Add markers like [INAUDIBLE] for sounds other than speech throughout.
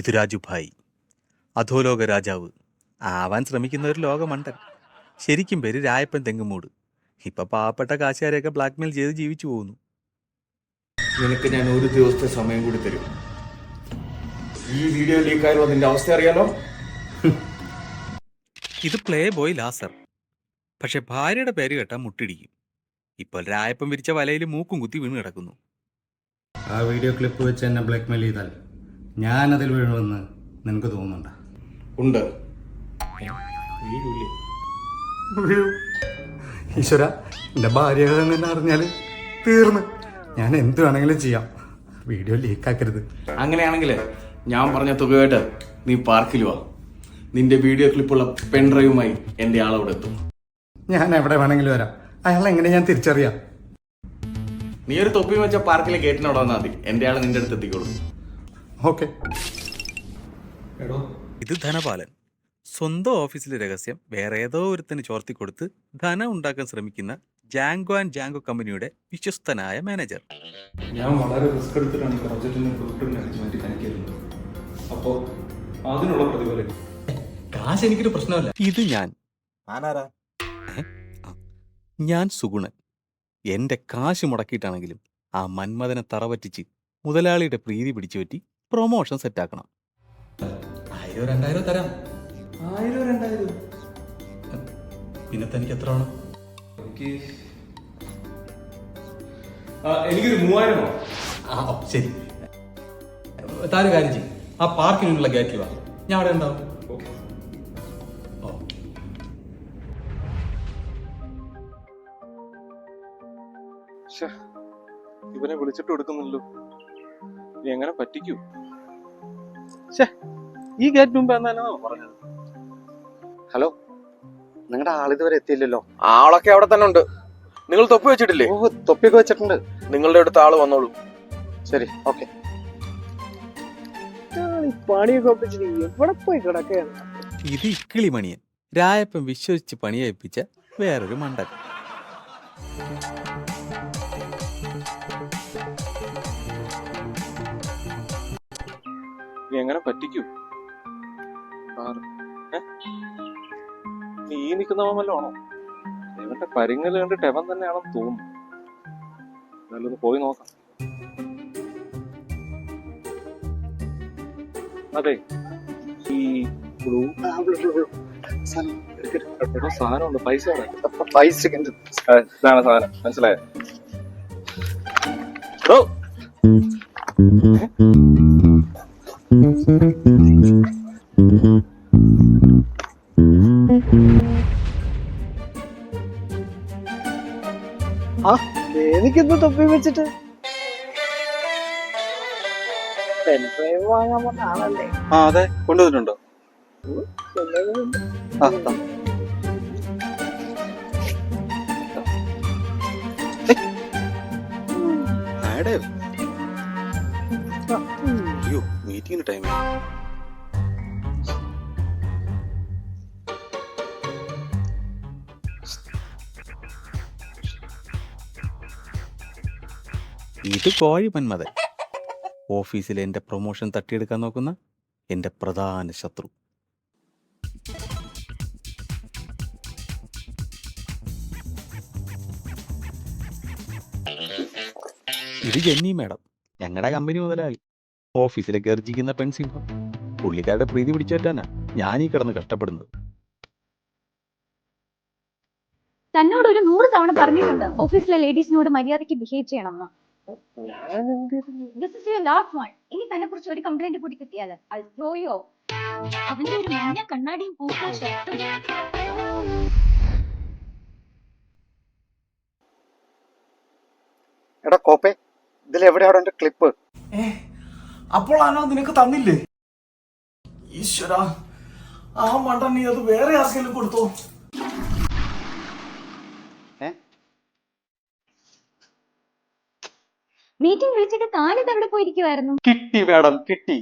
ഇത് രാജുഭായി അധോലോക രാജാവ്. ആവാൻ ശ്രമിക്കുന്ന ഒരു ലോകമണ്ടൻ. ശരിക്കും പേര് രായപ്പൻ തെങ്ങുമൂട്. ഇപ്പൊ പാവപ്പെട്ട കാശുകാരെയൊക്കെ ബ്ലാക്ക്മെയിൽ ചെയ്ത് ജീവിച്ചു പോകുന്നു. നിനക്ക് ഞാൻ ഒരു ദിവസത്തെ സമയം കൂടി തരും. ഈ വീഡിയോ ലീക്കായാലും അതിന്റെ അവസ്ഥ അറിയാലോ? ഇത് പ്ലേ ബോയ് ലാസർ. പക്ഷെ ഭാര്യയുടെ പേര് കേട്ടാ മുട്ടിടിക്കും. ഇപ്പോൾ രായപ്പം വിരിച്ച വലയിൽ മൂക്കും കുത്തി വീണ് കിടക്കുന്നു. ആ വീഡിയോ ക്ലിപ്പ് വെച്ച് എന്നെ ബ്ലാക്ക്മെയിൽ ചെയ്താൽ ഞാൻ അതിൽ വീഴുമെന്ന് നിനക്ക് തോന്നുന്നുണ്ടോ? ഉണ്ട്. ഈശ്വര എന്റെ ഭാര്യ തന്നെ അറിഞ്ഞാൽ തീർന്ന്. ഞാൻ എന്ത് വേണമെങ്കിലും ചെയ്യാം. വീഡിയോ ലീക്കാക്കരുത് അങ്ങനെയാണെങ്കിൽ ഞാൻ പറഞ്ഞ തുകയായിട്ട് നീ പാർക്കിൽ വാ. നിന്റെ വീഡിയോ ക്ലിപ്പുള്ള പെൺഡ്രൈവുമായി എന്റെ ആളവിടെ എത്തും. ഞാൻ എവിടെ വേണമെങ്കിലും വരാം. അയാളെ എങ്ങനെ ഞാൻ തിരിച്ചറിയാം? നീ ഒരു തൊപ്പി വെച്ച പാർക്കിലെ ഗേറ്റിനോട് വന്നാൽ മതി. എന്റെ ആളെ നിന്റെ അടുത്ത് എത്തിക്കോളും. ഓക്കെ. ഇത് ധനപാലൻ. സ്വന്തം ഓഫീസിലെ രഹസ്യം വേറെ ഏതോ ഒരുത്തന് ചോർത്തി കൊടുത്ത് ധനം ഉണ്ടാക്കാൻ ശ്രമിക്കുന്ന ജാങ്കോ ആൻഡ് ജാങ്കോ കമ്പനിയുടെ വിശ്വസ്തനായ മാനേജർ. ഞാൻ വളരെ റിസ്ക് എടുത്തിട്ടാണ് ഈ പ്രോജക്റ്റ് മാനേജ്മെന്റ് മാറ്റി അപ്പോൾ അതിനുള്ള പ്രതിഫലം കാശ് എനിക്കൊരു പ്രശ്നമല്ല. ഇത് ഞാൻ? ഞാൻ സുഗുണൻ. എന്റെ കാശ് മുടക്കിയിട്ടാണെങ്കിലും ആ മന്മഥനെ തറവറ്റിച്ച് മുതലാളിയുടെ പ്രീതി പിടിച്ചു പറ്റി പ്രൊമോഷൻ സെറ്റാക്കണം ആക്കണം. രണ്ടായിരം തരാം. ആയിരം രണ്ടായിരം. പിന്നെ തനിക്ക് എത്ര വേണം? എനിക്ക് എനിക്കൊരു മൂവായിരമോ ആ ശരി. താരം കാര്യം ചെയ്യും. ആ പാർക്കിനുള്ള ഗേറ്റിൽ വാ. ഞാൻ അവിടെ ഉണ്ടാവും. ഇവനെ വിളിച്ചിട്ട് എടുക്കുന്നില്ലല്ലോ. നീ എങ്ങനെ പറ്റിക്കൂ? ഈ ഗേറ്റ് മുമ്പ് പറഞ്ഞത്. ഹലോ? നിങ്ങളുടെ ആളിതുവരെ എത്തിയില്ലല്ലോ. ആളൊക്കെ അവിടെ തന്നെ ഉണ്ട്. നിങ്ങൾ തൊപ്പി വെച്ചിട്ടില്ലേ? ഓ തൊപ്പിയൊക്കെ വെച്ചിട്ടുണ്ട്. നിങ്ങളുടെ അടുത്ത് ആൾ വന്നോളൂ. ശരി ഓക്കെ. ഈ പണിയൊക്കെ ഒപ്പിച്ചിട്ട് എവിടെ പോയി കിടക്കുകയാണ്? ഇത് ഇക്കിളി മണിയൻ. രായപ്പൻ വിശ്വസിച്ച് പണിയേപ്പിച്ച വേറൊരു മണ്ടൻ. നീ എങ്ങനെ പറ്റിക്കൂ. നീ നിൽക്കുന്നവൻ വല്ലോ ആണോ? ഇവന്റെ പരിങ്ങൽ കണ്ടിട്ട് എവൻ തന്നെയാണെന്ന് തോന്നുന്നു. നല്ലത് പോയി നോക്കാം. അതെ ഈ ബ്ലൂ സാധനമുണ്ട്. പൈസ പൈസ ഇതാണ് സാധനം. മനസ്സിലായോ? എടോ. ആ എനിക്കെന്ത് തൊപ്പി വെച്ചിട്ട് വാങ്ങാൻ പറഞ്ഞ ആളല്ലേ? ആ അതെ കൊണ്ടുവന്നിട്ടുണ്ടോ? ആ താ. ഉം. അയ്യോ മീറ്റിംഗിന് ടൈം ഇത് കോഴി മന്മഥൻ ഓഫീസിലെ എന്റെ പ്രൊമോഷൻ തട്ടിയെടുക്കാൻ നോക്കുന്ന എന്റെ പ്രധാന ശത്രു. ഇത് ജെന്നി മാഡം. ഞങ്ങളുടെ കമ്പനി മുതലാളി. ഓഫീസിലെ ഗർജിക്കുന്ന പെൺസിംഹം. പുള്ളിക്കാരുടെ പ്രീതി പിടിച്ചേറ്റാനാ ഞാൻ ഈ കിടന്ന് കഷ്ടപ്പെടുന്നത്. തന്നോട് ഒരു നൂറ് തവണ പറഞ്ഞിട്ടുണ്ട് ഓഫീസിലെ ലേഡീസിനോട് മര്യാദയ്ക്ക് ബിഹേവ് ചെയ്യണമെന്ന് this is your last one ഇനി തന്നെ കുറിച്ച് ഒരു കംപ്ലൈന്റ് കൂടി കിട്ടിയാൽ ഐ ത്രോ യു അവന്റെ ഒരു മഞ്ഞ കണ്ണാടിയും പൂക്കൾ ഷർട്ടും. എടാ കോപ്പേ ഇതിൽ എവിടെയാണ് എന്റെ ക്ലിപ്പ് അപ്പോൾ ആണോ നിനക്ക് തന്നില്ലേ? ഈശ്വര ആ മണ്ടൻ നീ അത് വേറെ ആർക്കെങ്കിലും കൊടുത്തോ? മീറ്റിംഗ് വിളിച്ചിട്ട് താനിത് അവിടെ പോയിരിക്കുവായിരുന്നു? കിട്ടി മാഡം കിട്ടി.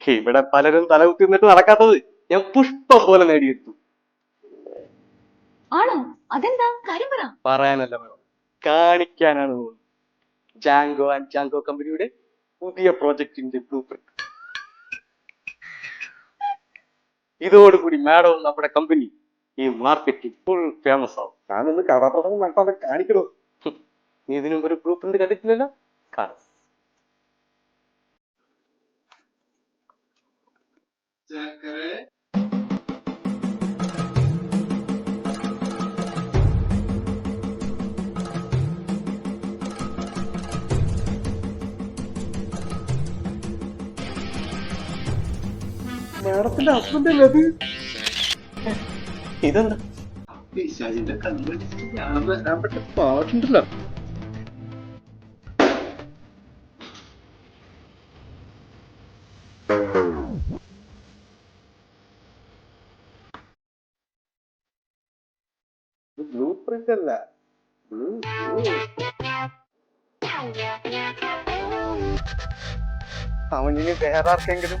ഇവിടെ പലരും തലകുത്തി നിന്നിട്ട് നടക്കാത്തത് ഞാൻ പുഷ്പം പോലെ നേടിയെടുത്തു. ആണോ? അതെന്താ? കാര്യം പറ. പറയാനല്ല മാഡം. കാണിക്കാനാണ് ജാങ്കോ ആൻഡ് ജാങ്കോ കമ്പനിയുടെ പുതിയ പ്രോജക്റ്റിന്റെ ബ്ലൂ പ്രിന്റ് ഇതോടുകൂടി മാഡവും നമ്മുടെ കമ്പനി ഈ മാർക്കറ്റിൽ ഫുൾ ഫേമസ് ആവും. ഞാനൊന്ന് കഥാപ്രസംഗം നടത്താതെ കാണിക്കണോ? [LAUGHS] നീ ഇതിനു ഒരു ഗ്രൂപ്പ് പ്രിന്റ് കണ്ടിട്ടില്ലല്ലോ? കാണാം. മാഡത്തിന്റെ ഹസ്ബൻഡ് അല്ലേ അത്? ഇതെന്താ? പാടുണ്ടല്ലോ. ബ്ലൂ പ്രിന്റ് അല്ല. ബ്ലൂ അവനിനി വേറെ ആർക്കെങ്കിലും